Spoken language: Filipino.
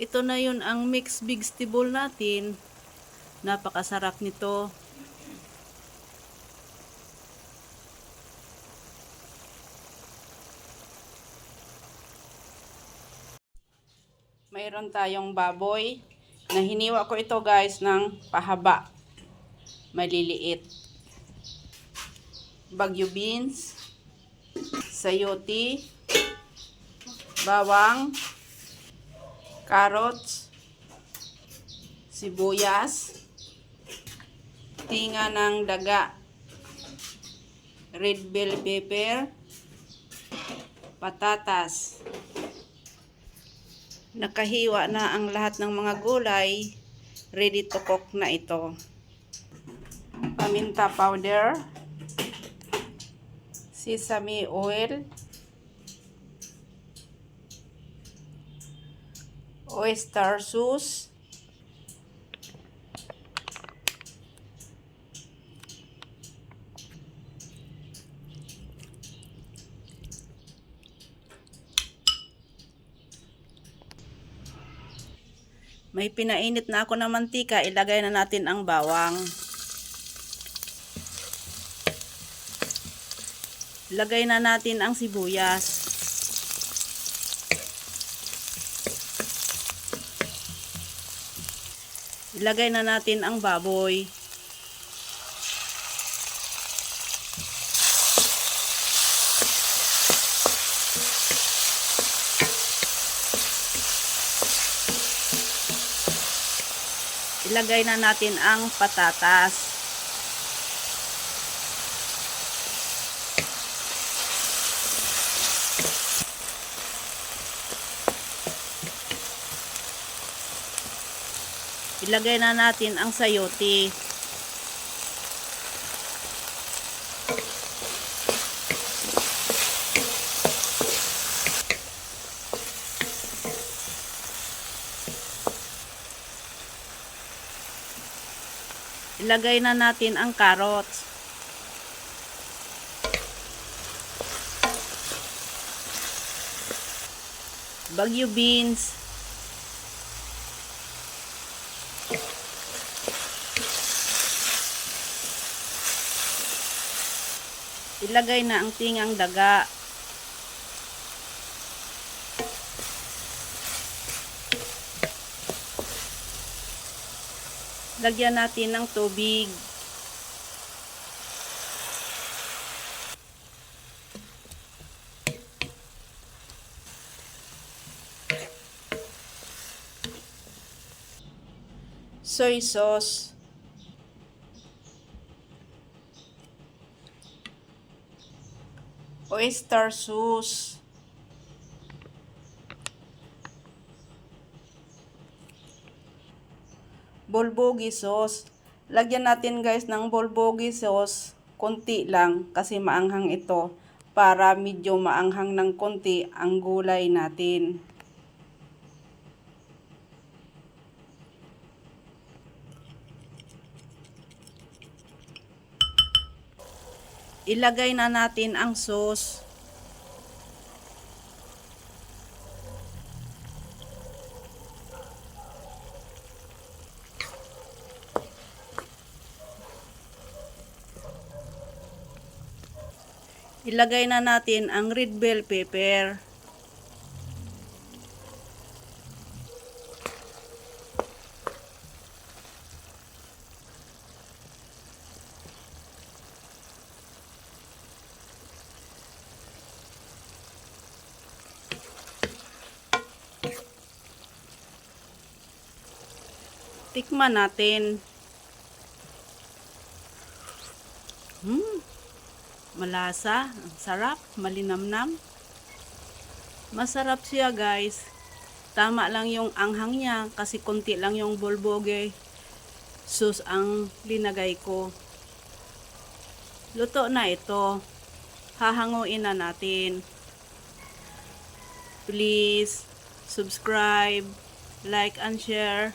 Ito na yun ang mixed vegetable natin. Napakasarap nito. Mayroon tayong baboy na hiniwa ko ito guys ng pahaba. Maliliit. Bagyo beans, sayote, bawang, carrots, sibuyas, tinga ng daga, red bell pepper, patatas. Nakahiwa na ang lahat ng mga gulay. Ready to cook na ito. Paminta powder, sesame oil, oyster sauce, May pinainit na ako ng mantika, ilagay na natin ang bawang. Ilagay na natin ang sibuyas. Ilagay na natin ang baboy. Ilagay na natin ang patatas. Ilagay na natin ang sayote. Ilagay na natin ang carrots. Bagyo beans. Ilagay na ang tingang daga. Lagyan natin ng tubig. Soy sauce. Oyster sauce. bulgogi sauce. Lagyan natin guys ng bulgogi sauce, konti lang kasi maanghang ito para medyo maanghang ng konti ang gulay natin. Ilagay na natin ang sauce. Ilagay na natin ang red bell pepper. Tikman natin. Hmm. Malasa, ang sarap, malinamnam. Masarap siya guys. Tama lang yung anghang niya kasi konti lang yung bulboge. Sus ang linagay ko. Luto na ito. Hahanguin na natin. Please subscribe, like and share.